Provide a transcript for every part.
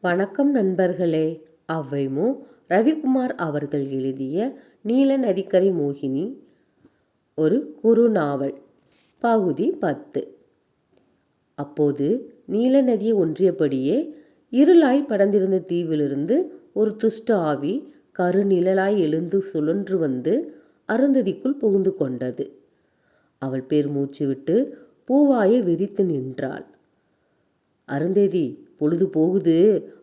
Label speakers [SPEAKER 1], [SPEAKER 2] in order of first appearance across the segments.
[SPEAKER 1] வணக்கம் நண்பர்களே. அவ்வைமு ரவிக்குமார் அவர்கள் எழுதிய நீல நதிக்கரை மோகினி ஒரு குறுநாவல் பகுதி பத்து. அப்போது நீல நதியை ஒன்றியபடியே இருளாய் படர்ந்திருந்த தீவிலிருந்து ஒரு துஷ்ட ஆவி கருநிழலாய் எழுந்து சுழன்று வந்து அருந்ததிக்குள் புகுந்து கொண்டது. அவள் பெருமூச்சு விட்டு பூவாயை விரித்து நின்றாள். அருந்தேதி பொழுது போகுது.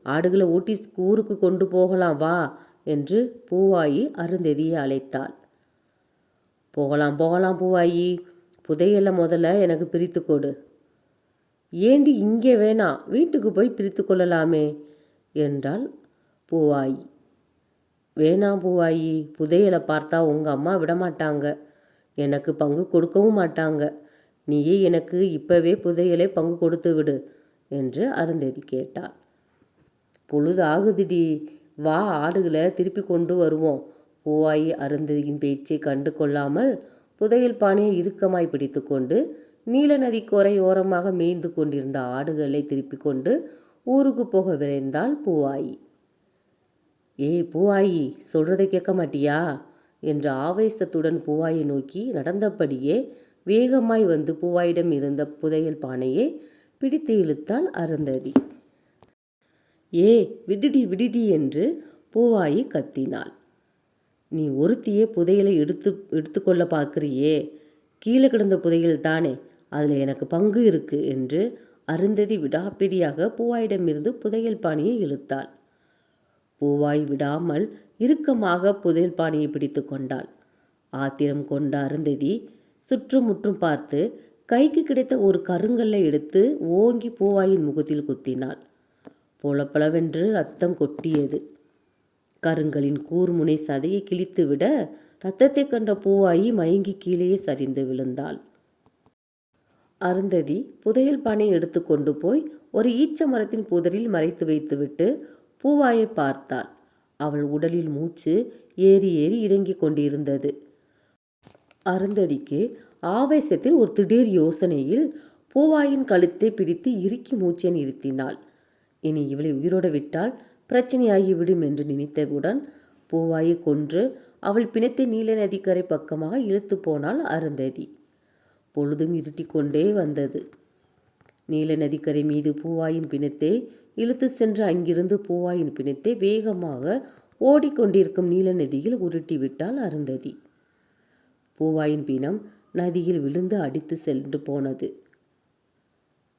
[SPEAKER 1] ஆடுகளை ஓட்டி ஊருக்கு கொண்டு போகலாம் வா என்று பூவாயி அருந்ததியை அழைத்தாள். போகலாம் போகலாம் பூவாயி புதையலை முதல்ல எனக்கு பிரித்து கொடு. ஏண்டி இங்கே வேணாம் வீட்டுக்கு போய் பிரித்து கொள்ளலாமே என்றாள் பூவாயி. வேணாம் பூவாயி புதையலை பார்த்தா உங்கள் அம்மா விடமாட்டாங்க. எனக்கு பங்கு கொடுக்கவும் மாட்டாங்க. நீயே எனக்கு இப்போவே புதையலை பங்கு கொடுத்து விடு. என்று அருந்ததி கேட்டாள். பொழுது ஆகுதுடி வா ஆடுகளை திருப்பி கொண்டு வருவோம். பூவாயி அருந்ததியின் பேச்சை கண்டு கொள்ளாமல் புதையல் பானையை இறுக்கமாய் பிடித்து கொண்டு நீல நதி ஓரமாக மேய்ந்து கொண்டிருந்த ஆடுகளை திருப்பி கொண்டு ஊருக்கு போக விரைந்தாள் பூவாயி. ஏய் பூவாயி சொல்றதை கேட்க மாட்டியா? என்று ஆவேசத்துடன் பூவாயை நோக்கி நடந்தபடியே வேகமாய் வந்து பூவாயிடம் இருந்த புதையல் பானையை பிடித்து இழுத்தாள் அருந்ததி. ஏ விடுடி விடுடி என்று பூவாயி கத்தினாள். நீ ஒருத்தியே புதையலை எடுத்து எடுத்துக்கொள்ள பார்க்குறியே. கீழே கிடந்த புதையல் தானே அதில் எனக்கு பங்கு இருக்கு என்று அருந்ததி விடாப்பிடியாக பூவாயிடமிருந்து புதையல் பாணியை இழுத்தாள். பூவாய் விடாமல் இறுக்கமாக புதையல் பாணியை பிடித்து கொண்டாள். ஆத்திரம் கொண்ட அருந்ததி சுற்றுமுற்றும் பார்த்து கைக்கு கிடைத்த ஒரு கருங்கல்லை எடுத்து ஓங்கி பூவாயின் முகத்தில் குத்தினாள். பொலப்பளவென்று ரத்தம் கொட்டியது. கருங்கலின் கூர்முனை சதையை கிழித்துவிட ரத்தத்தை கண்ட பூவாயி மயங்கி கீழே சரிந்து விழுந்தாள். அருந்ததி புதையல் பானை எடுத்து கொண்டு போய் ஒரு ஈச்ச மரத்தின் புதரில் மறைத்து வைத்துவிட்டு பூவாயை பார்த்தாள். அவள் உடலில் மூச்சு ஏறி ஏறி இறங்கிக் கொண்டிருந்தது. அருந்ததிக்கு ஆவேசத்தில் ஒரு திடீர் யோசனையில் பூவாயின் கழுத்தை பிடித்து இறுக்கி மூச்சை நிறுத்தினாள். இனி இவளை உயிரோட விட்டால் பிரச்சனையாகிவிடும் என்று நினைத்தவுடன் பூவாயை கொன்று அவள் பிணத்தை நீல நதிக்கரை பக்கமாக இழுத்து போனாள் அருந்ததி. பொழுதும் இருட்டிக்கொண்டே வந்தது. நீல நதிக்கரை மீது பூவாயின் பிணத்தை இழுத்து சென்று அங்கிருந்து பூவாயின் பிணத்தை வேகமாக ஓடிக்கொண்டிருக்கும் நீல நதியில் உருட்டி விட்டால் அருந்ததி. பூவாயின் பிணம் நதியில் விழுந்து அடித்து சென்று போனது.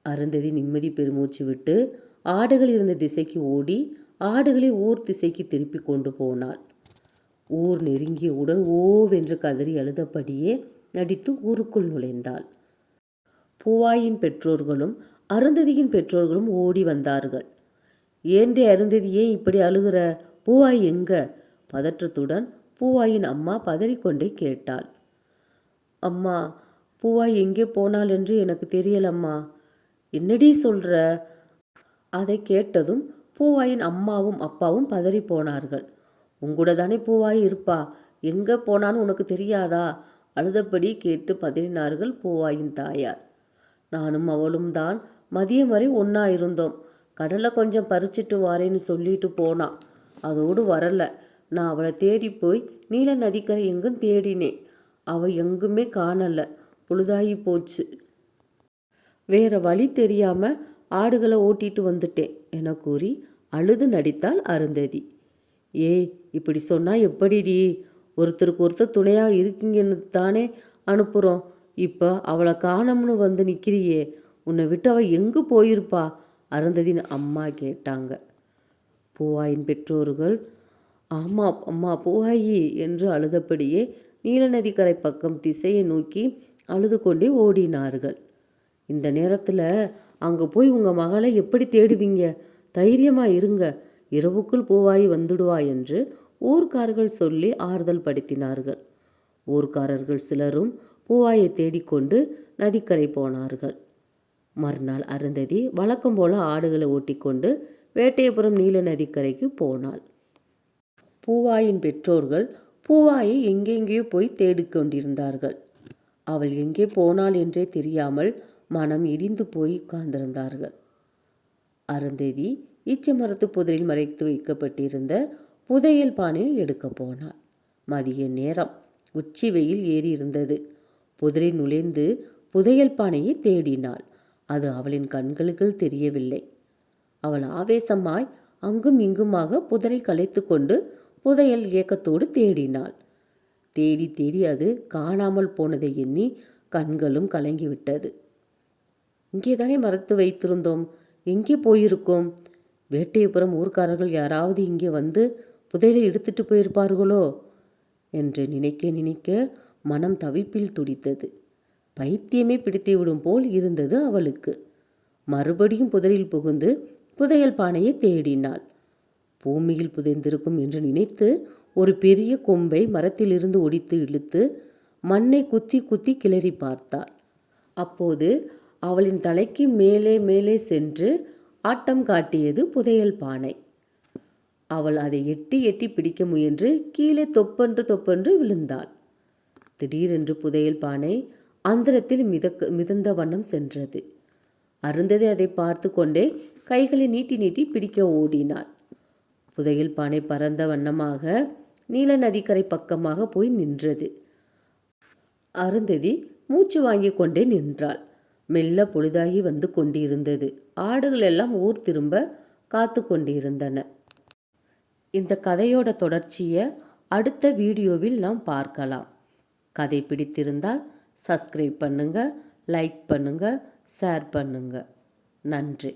[SPEAKER 1] அருந்ததி நிம்மதி பெருமூச்சு விட்டு ஆடுகள் இருந்த திசைக்கு ஓடி ஆடுகளை ஊர் திசைக்கு திருப்பி கொண்டு போனாள். ஊர் நெருங்கியவுடன் ஓவென்று கதறி அழுதபடியே நடித்து ஊருக்குள் நுழைந்தாள். பூவாயின் பெற்றோர்களும் அருந்ததியின் பெற்றோர்களும் ஓடி வந்தார்கள். ஏன்றே அருந்ததியே இப்படி அழுகிற? பூவாய் எங்க? பதற்றத்துடன் பூவாயின் அம்மா பதறிக்கொண்டே கேட்டாள். அம்மா பூவாய் எங்கே போனாள் என்று எனக்கு தெரியலம்மா. என்னடி சொல்ற? அதை கேட்டதும் பூவாயின் அம்மாவும் அப்பாவும் பதறி போனார்கள். உங்கூட தானே பூவாய் இருப்பா? எங்கே போனான்னு உனக்கு தெரியாதா? அழுதபடி கேட்டு பதறினார்கள் பூவாயின் தாயார். நானும் அவளும் தான் மதியம் வரை ஒன்றா இருந்தோம். கடலை கொஞ்சம் பறிச்சிட்டு வாரேன்னு சொல்லிட்டு போனான் அதோடு வரல. நான் அவளை தேடி போய் நீல நதிக்கரை எங்கும் தேடினேன். அவ எங்குமே காணலை. பொழுதாகி போச்சு. வேற வழி தெரியாம ஆடுகளை ஓட்டிட்டு வந்துட்டேன் என கூறி அழுது நடித்தாள் அருந்ததி. ஏய் இப்படி சொன்னால் எப்படிடி? ஒருத்தருக்கு ஒருத்தர் துணையாக இருக்கீங்கன்னு தானே அனுப்புகிறோம் இப்போ அவளை காணோம்னு வந்து நிற்கிறியே உன்னை விட்டு அவள் எங்கே போயிருப்பா? அருந்ததின்னு அம்மா கேட்டாங்க. பூவாயின் பெற்றோர்கள் ஆமாம் அம்மா பூவாயி என்று அழுதபடியே நீலநதிக்கரை பக்கம் திசையை நோக்கி அழுது கொண்டே ஓடினார்கள். இந்த நேரத்தில் அங்கே போய் உங்கள் மகளை எப்படி தேடுவீங்க? தைரியமாக இருங்க. இரவுக்குள் பூவாய் வந்துடுவா என்று ஊர்க்காரர்கள் சொல்லி ஆறுதல் படுத்தினார்கள். ஊர்க்காரர்கள் சிலரும் பூவாயை தேடிக்கொண்டு நதிக்கரை போனார்கள். மறுநாள் அருந்ததி வழக்கம் போல ஆடுகளை ஓட்டிக்கொண்டு வேட்டையபுரம் நீல நதிக்கரைக்கு போனாள். பூவாயின் பெற்றோர்கள் பூவாயை எங்கெங்கேயோ போய் தேடிக்கொண்டிருந்தார்கள் அவள் எங்கே போனாள் என்றே தெரியாமல் மனம் இடிந்து போய் உட்கார்ந்திருந்தார்கள். அருந்ததி ஈச்ச மரத்து புதரில் மறைத்து வைக்கப்பட்டிருந்த புதையல் பானையை எடுக்கப் போனாள். மதிய நேரம். உச்சி வெயில் ஏறி இருந்தது புதரில் நுழைந்து புதையல் பானையை தேடினாள். அது அவளின் கண்களுக்கு தெரியவில்லை. அவள் ஆவேசமாய் அங்கும் இங்குமாக புதரை கலைத்து கொண்டு புதையல் ஏக்கத்தோடு தேடினாள். தேடி தேடி அது காணாமல் போனதை எண்ணி கண்களும் கலங்கிவிட்டது. இங்கே தானே மறைத்து வைத்திருந்தோம். எங்கே போயிருக்கோம்? வேட்டையபுரம் ஊர்க்காரர்கள் யாராவது இங்கே வந்து புதையலை எடுத்துட்டு போயிருப்பார்களோ? என்று நினைக்க நினைக்க மனம் தவிப்பில் துடித்தது. பைத்தியமே பிடித்துவிடும் போல் இருந்தது அவளுக்கு. மறுபடியும் புதரில் புகுந்து புதையல் பானையை தேடினாள். பூமியில் புதைந்திருக்கும் என்று நினைத்து ஒரு பெரிய கொம்பை மரத்திலிருந்து ஒடித்து இழுத்து மண்ணை குத்தி குத்தி கிளறி பார்த்தாள். அப்போது அவளின் தலைக்கு மேலே மேலே சென்று ஆட்டம் காட்டியது புதையல் பானை. அவள் அதை எட்டி எட்டி பிடிக்க முயன்று கீழே தொப்பென்று தொப்பென்று விழுந்தாள். திடீரென்று புதையல் பானை அந்தரத்தில் மிதக்க மிதந்த வண்ணம் சென்றது. அருந்ததை அதை பார்த்து கொண்டே கைகளை நீட்டி நீட்டி பிடிக்க ஓடினாள். புதையல் பானை பறந்த வண்ணமாக நீல நதிக்கரை பக்கமாக போய் நின்றது. அருந்ததி மூச்சு வாங்கி கொண்டே நின்றாள். மெல்ல பொழுதாகி வந்து கொண்டிருந்தது. ஆடுகள் எல்லாம் ஊர் திரும்ப காத்து கொண்டிருந்தன. இந்த கதையோட தொடர்ச்சியை அடுத்த வீடியோவில் நாம் பார்க்கலாம். கதை பிடித்திருந்தால் சப்ஸ்கிரைப் பண்ணுங்கள் லைக் பண்ணுங்கள் ஷேர் பண்ணுங்கள் நன்றி.